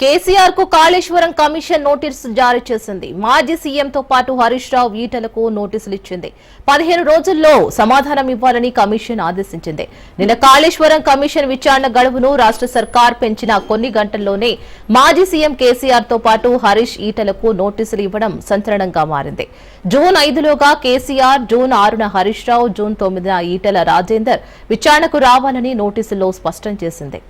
కేసీఆర్కు Kaleshwaram commission notice జారీ చేసింది. మాజీ సీఎంతో పాటు హరీష్ రావు ఈటలకు నోటీసులు ఇచ్చింది. పదిహేను రోజుల్లో సమాధానం ఇవ్వాలని కమిషన్ ఆదేశించింది. నిన్న కాళేశ్వరం కమిషన్ విచారణ గడువును రాష్ట్ర సర్కార్ పెంచిన కొన్ని గంటల్లోనే మాజీ సీఎం కేసీఆర్తో పాటు హరీష్ ఈటలకు నోటీసులు ఇవ్వడం సంచలనంగా మారింది. జూన్ ఐదులోగా కేసీఆర్ జూన్ ఆరున హరీష్ రావు జూన్ తొమ్మిదిన ఈటల రాజేందర్ విచారణకు రావాలని నోటీసుల్లో స్పష్టం చేసింది.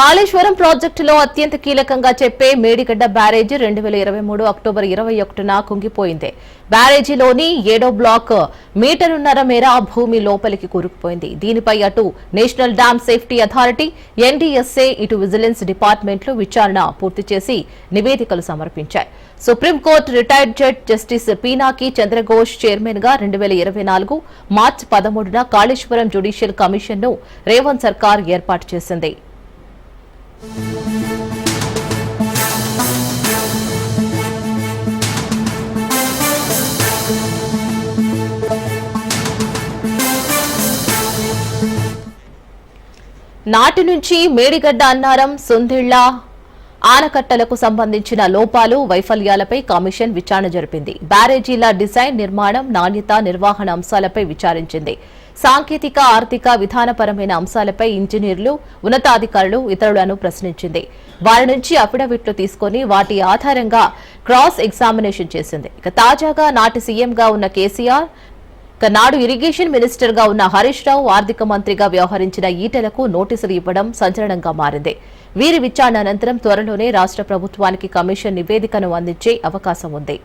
కాళేశ్వరం ప్రాజెక్టులో అత్యంత కీలకంగా చెప్పే మేడిగడ్డ బ్యారేజీ రెండు వేల ఇరవై మూడు అక్టోబర్ ఇరవై ఒకటిన కుంగిపోయింది. బ్యారేజీలోని ఏడో బ్లాక్ మీటరున్నర మేర భూమి లోపలికి కూరుకుపోయింది. దీనిపై అటు national dam safety authority NDSA ఇటు విజిలెన్స్ డిపార్ట్మెంట్లు విచారణ పూర్తి చేసి నివేదికలు సమర్పించాయి. Supreme court retired judge justice Pinaki Chandra Ghose చైర్మన్గా రెండు వేల ఇరవై నాలుగు మార్చి పదమూడున కాళేశ్వరం జ్యుడిషియల్ కమిషన్ను రేవంత్ సర్కార్ ఏర్పాటు చేసింది. నాటి నుంచి మేడిగడ్డ అన్నారం సుందిళ్ళ ఆనకట్టలకు సంబంధించిన లోపాలు వైఫల్యాలపై కమిషన్ విచారణ జరిపింది. బ్యారేజీల డిజైన్ నిర్మాణం నాణ్యత నిర్వహణ అంశాలపై విచారించింది. సాంకేతిక ఆర్థిక విధానపరమైన అంశాలపై ఇంజనీర్లు ఉన్నతాధికారులు ఇతరులను ప్రశ్నించింది. వారి నుంచి అఫిడవిట్లు తీసుకుని వాటి ఆధారంగా క్రాస్ ఎగ్జామినేషన్ చేసింది. ఇక తాజాగా నాటి సీఎంగా ఉన్న కేసీఆర్ నాడు ఇరిగేషన్ మినిస్టర్గా ఉన్న హరీష్ రావు ఆర్థిక మంత్రిగా వ్యవహరించిన ఈటలకు నోటీసులు ఇవ్వడం సంచలనంగా మారింది. వీరి విచారణ అనంతరం త్వరలోనే రాష్ట్ర ప్రభుత్వానికి కమిషన్ నివేదికను అందించే అవకాశం ఉంది.